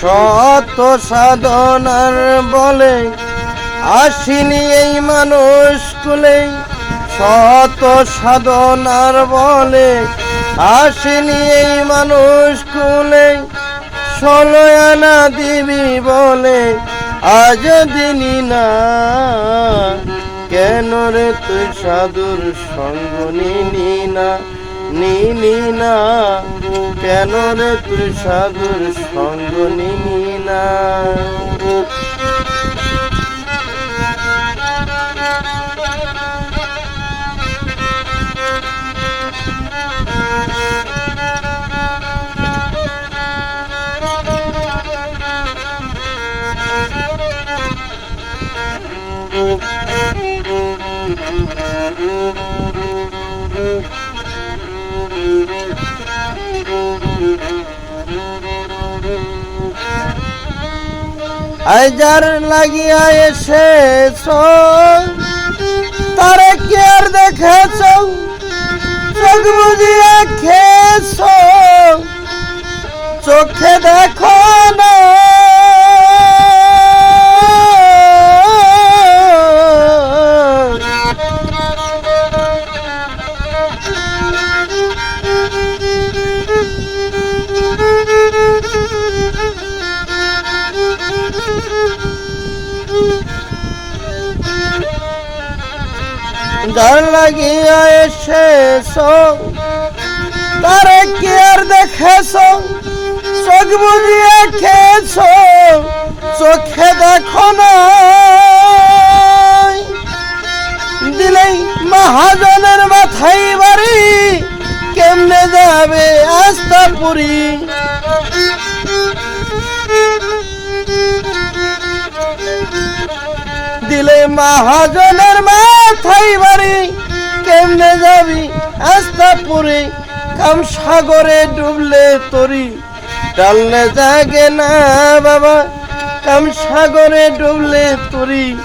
শত সাধনার বলে আসিনি এই মানুষ কুলে। শত সাধনার বলে আসিনি এই মানুষ কুলে। ষোলো আনা দিবি বলে আজ দিনি না। কেন রে তুই সাধুর সঙ্গ নিনি না? নিনি না। কেন রে তুই সাধুর সঙ্গ নিলি না? আইজার লাগিয়া এসেছ। তারে কি আর দেখেছ? চোখ বুঝিয়ে খেয়েছ। চোখে দেখো যার লাগিয়া এসেছ। তারে কি আর দেখেছ? চোখ বুঝিয়ে খেয়েছ। চোখে দেখো না দিলেই মহাজনের মাথায় বাড়ি। কেমনে যাবে আস্তাপুরি দিলে মহাজনের মাথায় বাড়ি। কেমনে যাবি? আস্তাপুরে কাম সাগরে ডুবলে তরি। টাললে জাগে না বাবা। কাম সাগরে ডুবলে তরি।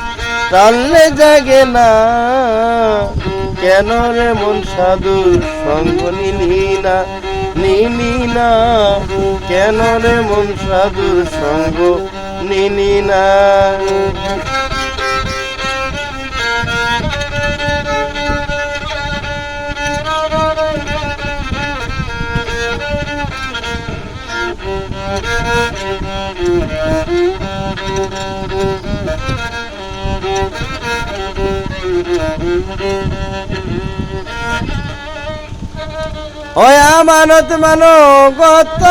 টাললে জাগে না। কেন রে মন সাধুর সঙ্গ নিলি না? নিলি না। কেন রে মন সাধুর সঙ্গ নিলি না? ওই আমানত মানো গত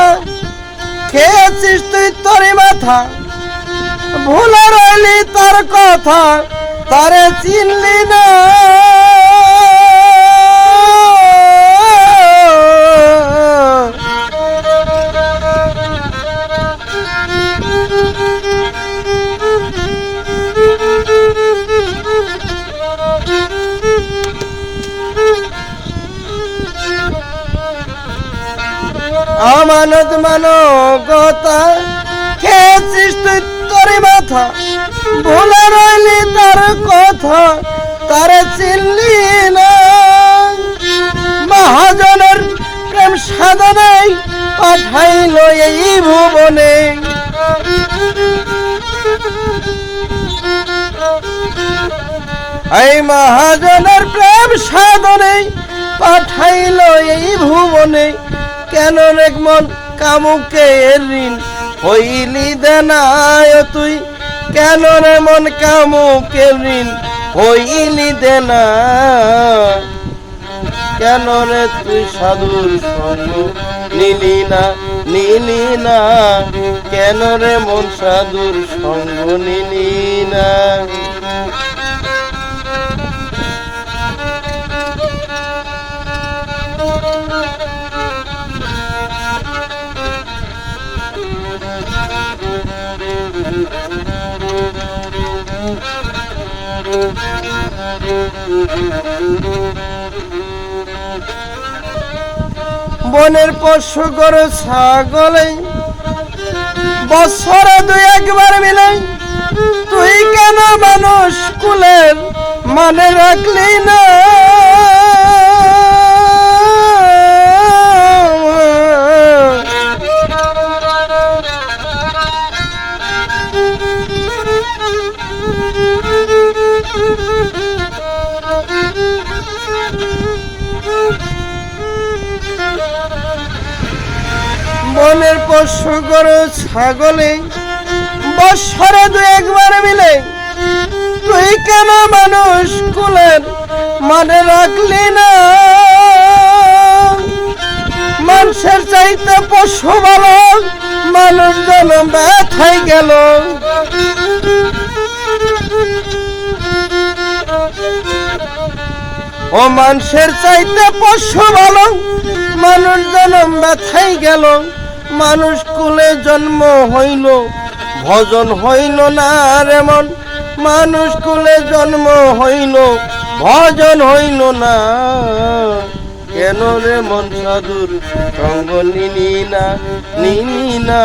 খেয়েছিস তুই তোরি মাথা। ভুলে রইলি তার কথা, তারে চিনলি না। আমানত মানো গতা খেয়েছিস তুই তোরি মাথা ভুলে রইলি তার কথা, তার চিনলি না। মহাজনের প্রেম সাধনাই পাঠাইল এই ভুবনে। এই মহাজনের প্রেম সাধনে পাঠাইল এই ভুবনে। কেন রে মন কামুকে ঋণ হইলি দেনায় তুই। কেন রে মন কামুকে ঋণ হইলি দেনা কেন রে তুই সাধুর সঙ্গ নিলি না নিলি না? কেন রে মন সাধুর সঙ্গ নিলি না? বনের পশু গরু, ছাগলে বছরে দুই একবার মিলে তুই কেন মানুষ কুলের মানে রাখলি না Thank you. বনের পশু গরু ছাগলে বৎসরে দু একবার মিলে, তুই কেন মানুষ কুলের মানে রাখলি না? মানুষের চাইতে পশু ভালো, মানুষ যেন ব্যথাই গেল। ও মানুষের চাইতে পশু ভালো, মানুষ জন্ম ব্যথাই গেল। মানুষ কুলে জন্ম হইল, ভজন হইল না রে মন মানুষ কুলে জন্ম হইল, ভজন হইল না। কেন রে মন সাধুর সঙ্গ নিনি না নিনি না?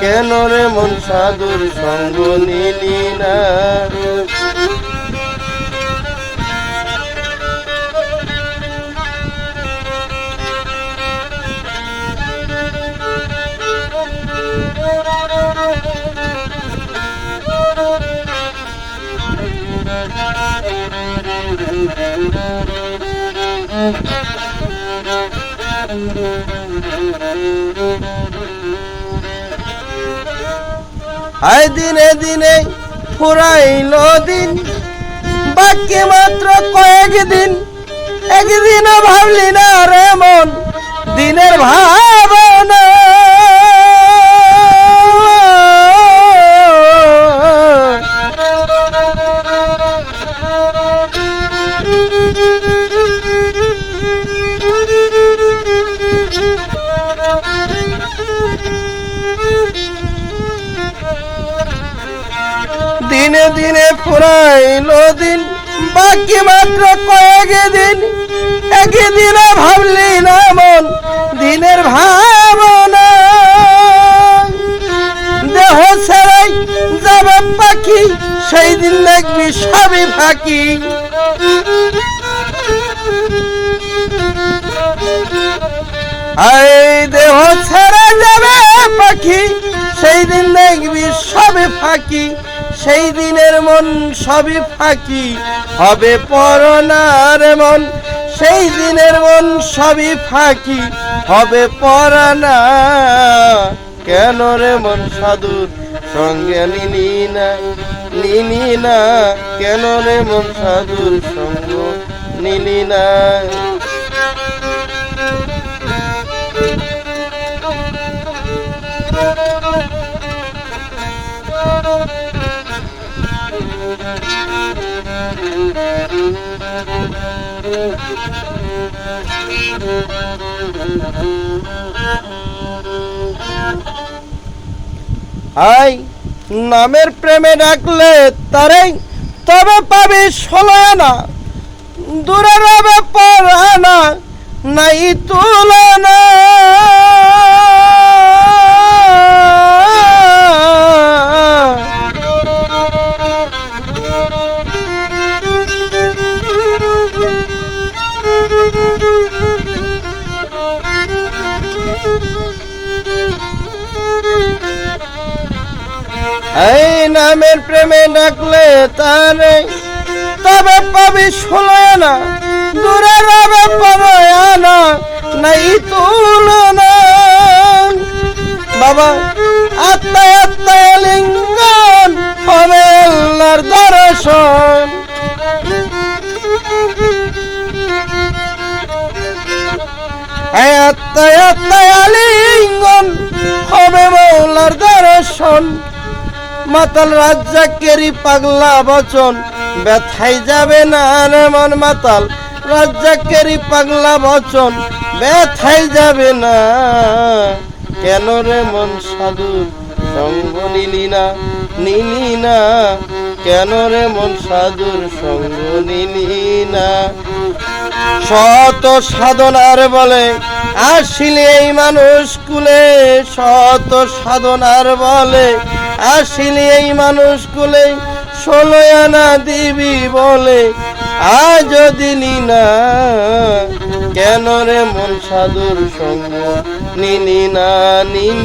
কেন রে মন সাধুর সঙ্গ নিনি না? আয় দিনে দিনে ফুরাইল দিন, বাকি মাত্র কয়েকদিন। একদিনও ভাবলি না রে মন, দিনের ভাবনা দিনে দিনে ফুরাইল দিন, বাকি মাত্র কয়েক দিন। একদিনে ভাবলি না মন, দিনের ভাবনা। দেহ ছেড়াই যাবে পাখি, সেই দিন দেখবি সবই ফাঁকি। এই দেহ ছেড়ে যাবে পাখি, সেই দিন দেখবি সবে ফাঁকি। সেই দিনের মন সবই ফাঁকি, হবে পরনার মন। সেই দিনের মন সবই ফাঁকি, হবে পরানা কেন রে মন সাধুর সঙ্গে নিনি না নিনি না? কেন রে মন সাধুর সঙ্গ নিনি না? আই নামের প্রেমে ডাকলে তারে তবে পাবি না আনা। দূরে রবে পড়ানা নাই তুলনা। এই নামের প্রেমে ডাকলে তারে, তবে পাবি ষোলো না, দূরে রবে পরয়ানা নাই তুলনা। বাবা আত্মায় আত্মায় লিঙ্গন হবে দর্শন। আত্মায় আত্মায় লিঙ্গন হবে মৌলার দর্শন। মাতাল রাজ্জাকেরই পাগলা বচন। ব্যথাই যাবে না মন মাতাল রাজ্জাকেরই পাগলা বচন। ব্যথাই যাবে না। কেন রে মন সাধু সঙ্গ নিলি না নিলি না? কেন রে মন সাধুর সঙ্গ নিলি না? শত সাধনার বলে আসিলে এই মানুষ কুলে শত সাধনার বলে আসিলে এই মানুষ কুলে ষোলো আনা দিবি বলে। আজ দিলি না কেন রে মন সাধুর সঙ্গ? নিনি না নিনি